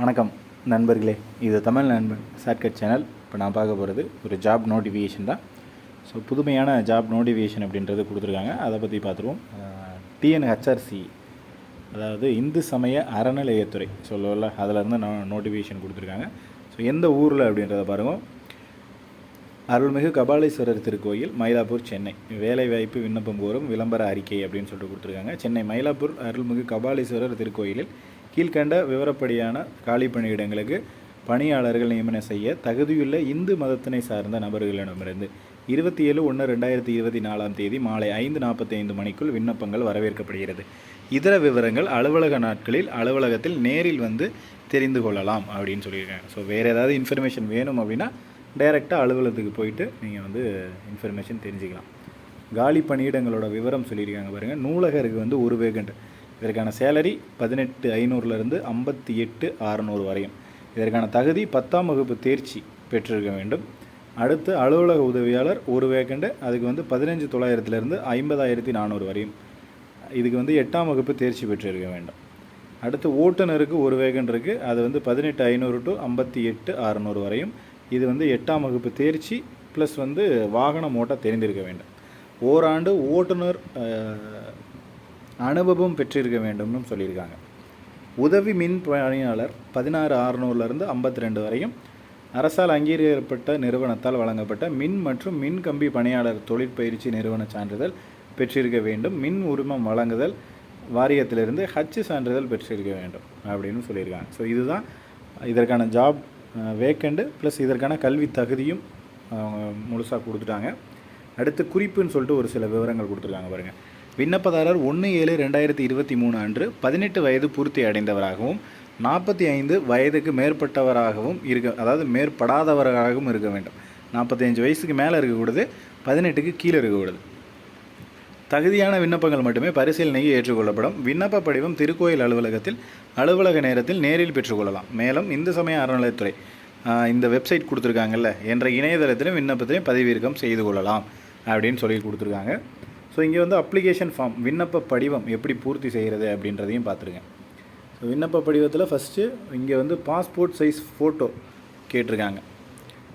வணக்கம் நண்பர்களே இது தமிழ் நண்பன் ஷார்ட்கட் சேனல் இப்போ நான் பார்க்க போகிறது ஒரு ஜாப் நோட்டிஃபிகேஷன் தான். ஸோ புதுமையான ஜாப் நோட்டிஃபிகேஷன் அப்படின்றது கொடுத்துருக்காங்க. அதை பற்றி பார்த்துருவோம். டிஎன்ஹெச்ஆர்சி அதாவது இந்து சமய அறநிலையத்துறை சொல்லல அதிலேருந்து நான் நோட்டிஃபிகேஷன் கொடுத்துருக்காங்க. ஸோ எந்த ஊரில் அப்படின்றத பாருங்கள் அருள்மிகு கபாலீஸ்வரர் திருக்கோயில் மயிலாப்பூர் சென்னை. வேலைவாய்ப்பு விண்ணப்பம் கோரும் விளம்பர அறிக்கை அப்படின்னு சொல்லிட்டு கொடுத்துருக்காங்க. சென்னை மயிலாப்பூர் அருள்மிகு கபாலீஸ்வரர் திருக்கோயிலில் கீழ்கண்ட விவரப்படியான காலி பணியிடங்களுக்கு பணியாளர்கள் நியமனம் செய்ய தகுதியுள்ள இந்து மதத்தினை சார்ந்த நபர்களிடமிருந்து இருபத்தி ஏழு ஒன்று ரெண்டாயிரத்தி இருபத்தி நாலாம் தேதி மாலை ஐந்து நாற்பத்தி ஐந்து மணிக்குள் விண்ணப்பங்கள் வரவேற்கப்படுகிறது. இதர விவரங்கள் அலுவலக நாட்களில் அலுவலகத்தில் நேரில் வந்து தெரிந்து கொள்ளலாம் அப்படின்னு சொல்லியிருக்காங்க. ஸோ வேறு ஏதாவது இன்ஃபர்மேஷன் வேணும் அப்படின்னா டைரெக்டாக அலுவலகத்துக்கு போயிட்டு நீங்கள் வந்து இன்ஃபர்மேஷன் தெரிஞ்சுக்கலாம். காலி பணியிடங்களோட விவரம் சொல்லியிருக்காங்க பாருங்கள் நூலகருக்கு வந்து ஒரு வேகண்ட் இதற்கான சேலரி பதினெட்டு ஐநூறுலேருந்து ஐம்பத்தி எட்டு அறநூறு வரையும். இதற்கான தகுதி பத்தாம் வகுப்பு தேர்ச்சி பெற்றிருக்க வேண்டும். அடுத்து அலுவலக உதவியாளர் ஒரு வேகண்ட் அதுக்கு வந்து பதினஞ்சு தொள்ளாயிரத்துலேருந்து ஐம்பதாயிரத்தி நானூறு வரையும். இதுக்கு வந்து எட்டாம் வகுப்பு தேர்ச்சி பெற்றிருக்க வேண்டும். அடுத்து ஓட்டுநருக்கு ஒரு வேகன் இருக்குது அது வந்து பதினெட்டு ஐநூறு டு ஐம்பத்தி எட்டு அறநூறு வரையும். இது வந்து எட்டாம் வகுப்பு தேர்ச்சி ப்ளஸ் வந்து வாகனம் ஓட்ட தெரிந்திருக்க வேண்டும். ஓராண்டு ஓட்டுநர் அனுபவம் பெற்றிருக்க வேண்டும்னு சொல்லியிருக்காங்க. உதவி மின் பணியாளர் பதினாறு அறுநூறுலேருந்து ஐம்பத்தி ரெண்டு வரையும் அரசால் அங்கீகரிக்கப்பட்ட நிறுவனத்தால் வழங்கப்பட்ட மின் மற்றும் மின் கம்பி பணியாளர் தொழிற்பயிற்சி நிறுவன சான்றிதழ் பெற்றிருக்க வேண்டும். மின் உரிமம் வழங்குதல் வாரியத்திலிருந்து ஹச் சான்றிதழ் பெற்றிருக்க வேண்டும் அப்படின்னு சொல்லியிருக்காங்க. ஸோ இதுதான் இதற்கான ஜாப் வேக்கண்டு ப்ளஸ் இதற்கான கல்வி தகுதியும் அவங்க முழுசாக கொடுத்துட்டாங்க. அடுத்து குறிப்புன்னு சொல்லிட்டு ஒரு சில விவரங்கள் கொடுத்துருக்காங்க பாருங்கள் விண்ணப்பதாரர் ஒன்று ஏழு ரெண்டாயிரத்தி இருபத்தி மூணு அன்று பதினெட்டு வயது பூர்த்தி அடைந்தவராகவும் நாற்பத்தி ஐந்து வயதுக்கு மேற்பட்டவராகவும் இருக்க அதாவது மேற்படாதவராகவும் இருக்க வேண்டும். நாற்பத்தஞ்சு வயசுக்கு மேலே இருக்கக்கூடாது பதினெட்டுக்கு கீழே இருக்கக்கூடாது தகுதியான விண்ணப்பங்கள் மட்டுமே பரிசீலனைக்கு ஏற்றுக்கொள்ளப்படும். விண்ணப்ப படிவம் திருக்கோயில் அலுவலகத்தில் அலுவலக நேரத்தில் நேரில் பெற்றுக்கொள்ளலாம். மேலும் இந்து சமய அறநிலையத்துறை இந்த வெப்சைட் கொடுத்துருக்காங்கல்ல என்ற இணையதளத்திலும் விண்ணப்பத்திலையும் பதிவிறக்கம் செய்து கொள்ளலாம் அப்படின்னு சொல்லி கொடுத்துருக்காங்க. ஸோ இங்கே வந்து அப்ளிகேஷன் ஃபார்ம் விண்ணப்ப படிவம் எப்படி பூர்த்தி செய்கிறது அப்படின்றதையும் பார்த்துருங்க ஸோ விண்ணப்ப படிவத்தில் ஃபஸ்ட்டு இங்கே வந்து பாஸ்போர்ட் சைஸ் ஃபோட்டோ கேட்டிருக்காங்க.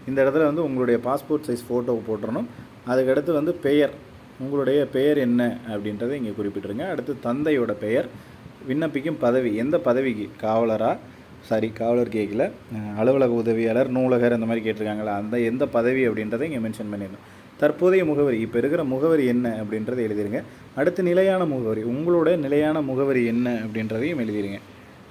இந்த இடத்துல வந்து உங்களுடைய பாஸ்போர்ட் சைஸ் ஃபோட்டோ போட்டுறணும். அதுக்கடுத்து வந்து பெயர் உங்களுடைய பெயர் என்ன அப்படின்றத இங்கே குறிப்பிட்டிருங்க. அடுத்து தந்தையோட பெயர் விண்ணப்பிக்கும் பதவி எந்த பதவிக்கு? காவலரா? சாரி காவலர் கேட்கல அலுவலக உதவியாளர் நூலகர் அந்த மாதிரி கேட்டிருக்காங்களா அந்த எந்த பதவி அப்படின்றத இங்கே மென்ஷன் பண்ணிடணும். தற்போதைய முகவரி இப்போ இருக்கிற முகவரி என்ன அப்படின்றத எழுதிருங்க. அடுத்து நிலையான முகவரி உங்களோட நிலையான முகவரி என்ன அப்படின்றதையும் எழுதிருங்க.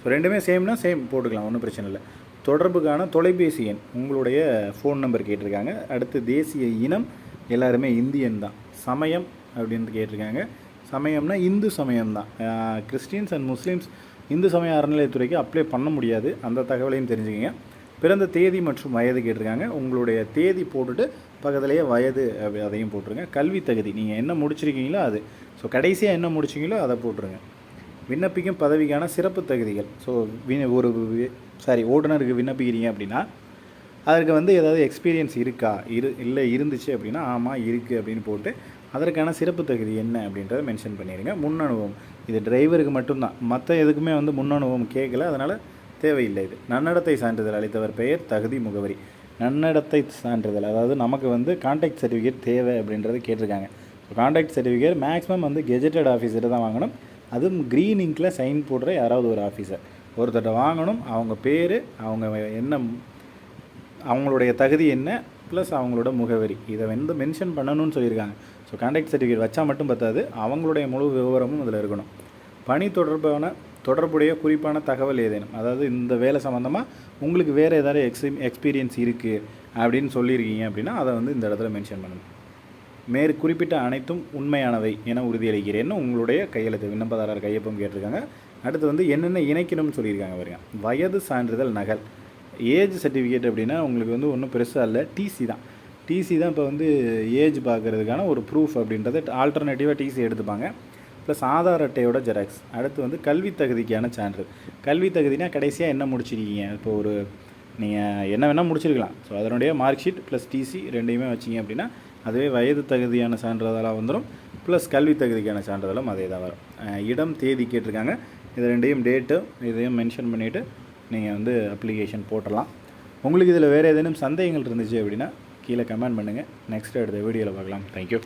ஸோ ரெண்டுமே சேம்னா சேம் போட்டுக்கலாம் ஒன்றும் பிரச்சனை இல்லை. தொடர்புக்கான தொலைபேசி எண் உங்களுடைய ஃபோன் நம்பர் கேட்டிருக்காங்க. அடுத்து தேசிய இனம் எல்லாருமே இந்தியன் தான். சமயம் அப்படின்னு கேட்டிருக்காங்க. சமயம்னா இந்து சமயம் தான். கிறிஸ்டின்ஸ் அண்ட் முஸ்லீம்ஸ் இந்து சமய அறநிலையத்துறைக்கு அப்ளை பண்ண முடியாது. அந்த தகவலையும் தெரிஞ்சுக்கங்க. பிறந்த தேதி மற்றும் வயது கேட்டிருக்காங்க. உங்களுடைய தேதி போட்டுட்டு பக்கத்துலேயே வயது அதையும் போட்டுருங்க. கல்வி தகுதி நீங்கள் என்ன முடிச்சிருக்கீங்களோ அது. ஸோ கடைசியாக என்ன முடிச்சிங்களோ அதை போட்டுருங்க. விண்ணப்பிக்கும் பதவிக்கான சிறப்பு தகுதிகள். ஸோ வின ஒரு சாரி ஓட்டுநருக்கு விண்ணப்பிக்கிறீங்க அப்படின்னா அதற்கு வந்து ஏதாவது எக்ஸ்பீரியன்ஸ் இருக்கா? இரு இல்லை இருந்துச்சு அப்படின்னா ஆமாம் இருக்குது அப்படின்னு போட்டு அதற்கான சிறப்பு தகுதி என்ன அப்படின்றத மென்ஷன் பண்ணிடுங்க. முன் அனுபவம். இது டிரைவருக்கு மட்டும்தான். மற்ற எதுக்குமே வந்து முன் அனுபவம் கேட்கல. அதனால் தேவையில்லை இது. நன்னடத்தை சான்றிதழ் அளித்தவர் பெயர் தகுதி முகவரி. நன்னடத்தை சான்றிதழ் அதாவது நமக்கு வந்து கான்டாக்ட் சர்டிஃபிகேட் தேவை அப்படின்றது கேட்டிருக்காங்க. ஸோ கான்டாக்ட் சர்டிஃபிகேட் மேக்ஸிமம் வந்து கெஜெட்டட் ஆஃபீஸர் தான் வாங்கணும். அதுவும் க்ரீன் இங்கில் சைன் போடுற யாராவது ஒரு ஆஃபீஸர் ஒருத்தர்கிட்ட வாங்கணும் அவங்க பேர் அவங்க என்ன அவங்களுடைய தகுதி என்ன ப்ளஸ் அவங்களோட முகவரி. இதை வந்து மென்ஷன் பண்ணணும்னு சொல்லியிருக்காங்க. ஸோ கான்டாக்ட் சர்டிஃபிகேட் வச்சால் மட்டும் பத்தாது அவங்களுடைய முழு விவரமும் அதில் இருக்கணும். பணி தொடர்பான தொடர்புடைய குறிப்பான தகவல் ஏதேனும் அதாவது இந்த வேலை சம்மந்தமாக உங்களுக்கு வேறு ஏதாவது எக்ஸி எக்ஸ்பீரியன்ஸ் இருக்குது அப்படின்னு சொல்லியிருக்கீங்க அப்படின்னா அதை வந்து இந்த இடத்துல மென்ஷன் பண்ணணும் மேற் குறிப்பிட்ட அனைத்தும் உண்மையானவை என உறுதியளிக்கிறேன்னு உங்களுடைய கையெழுத்து விண்ணப்பதாரர் கையொப்பம் கேட்டிருக்காங்க. அடுத்து வந்து என்னென்ன இணைக்கணும்னு சொல்லியிருக்காங்க பாருங்க. வயது சான்றிதழ் நகல். ஏஜ் சர்டிஃபிகேட் அப்படின்னா உங்களுக்கு வந்து ஒன்றும் பெருசாக இல்லை. டிசி தான். டிசி தான் இப்போ வந்து ஏஜ் பார்க்குறதுக்கான ஒரு ப்ரூஃப் அப்படின்றத ஆல்டர்னேட்டிவாக டிசி எடுத்துப்பாங்க. ப்ளஸ் ஆதார் அட்டையோட ஜெராக்ஸ் அடுத்து வந்து கல்வி தகுதிக்கான சான்று கல்வி தகுதினா கடைசியாக என்ன முடிச்சிருக்கீங்க? இப்போ ஒரு நீங்கள் என்ன வேணால் முடிச்சிருக்கலாம். ஸோ அதனுடைய மார்க் ஷீட் ப்ளஸ் டிசி ரெண்டையுமே வச்சிங்க அப்படின்னா அதுவே வயது தகுதியான சான்றிதழாக வந்துடும் ப்ளஸ் கல்வி தகுதிக்கான சான்றிதழும் அதே தான் வரும். இடம் தேதி கேட்டிருக்காங்க. இது ரெண்டையும் டேட்டு இதையும் மென்ஷன் பண்ணிவிட்டு நீங்கள் வந்து அப்ளிகேஷன் போட்டலாம். உங்களுக்கு இதில் வேறு ஏதேனும் சந்தேகங்கள் இருந்துச்சு அப்படின்னா கீழே கமெண்ட் பண்ணுங்கள் நெக்ஸ்ட் அடுத்த வீடியோவில் பார்க்கலாம். தேங்க்யூ